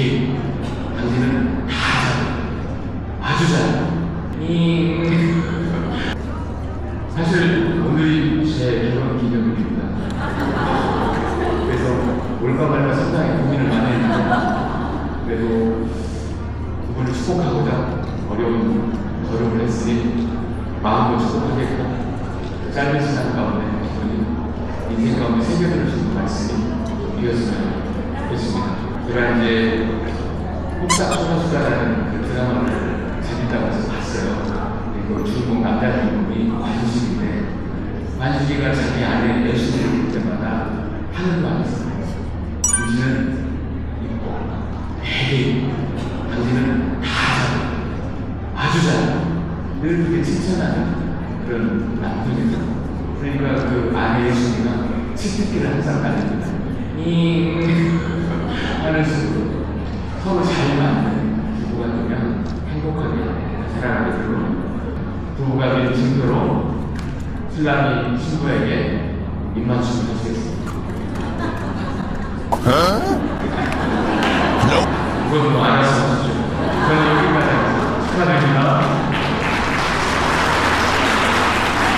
특히 당신은 다 잘해. 아주 잘 사실 오늘이 제 결혼 기념일입니다. 그래서 올까 말까 상당히 고민을 많이 했는데 그래도 두 분을 축복하고자 어려운 걸음을 했으니 마음을 축복하겠고 짧은 시간 가운데 인생 가운데 새겨들을 주는 말씀이 이어지면 좋겠습니다. 제가 이제 폭삭 소녀수다라는 그 드라마를 재밌다고 해서 봤어요. 그리고 주인공 남자 주인공이 관식인데 관식이가 자기 아내 여신을 볼 때마다 하는 말이 있어요. 당신은 이뻐, 되게. 당신은 다 잘해. 아주 잘해. 늘 그렇게 칭찬하는 그런 남편이죠. 그러니까 그 아내 여신이가 치트키를 항상 가집니다. 이 식으로 서로 잘 맞는 부부가 되면 행복하게 살아가게 되고 부부가 된 증거로 신랑이 신부에게 입맞춤을 하시겠습니다. 그건 뭐 알아서 하시죠.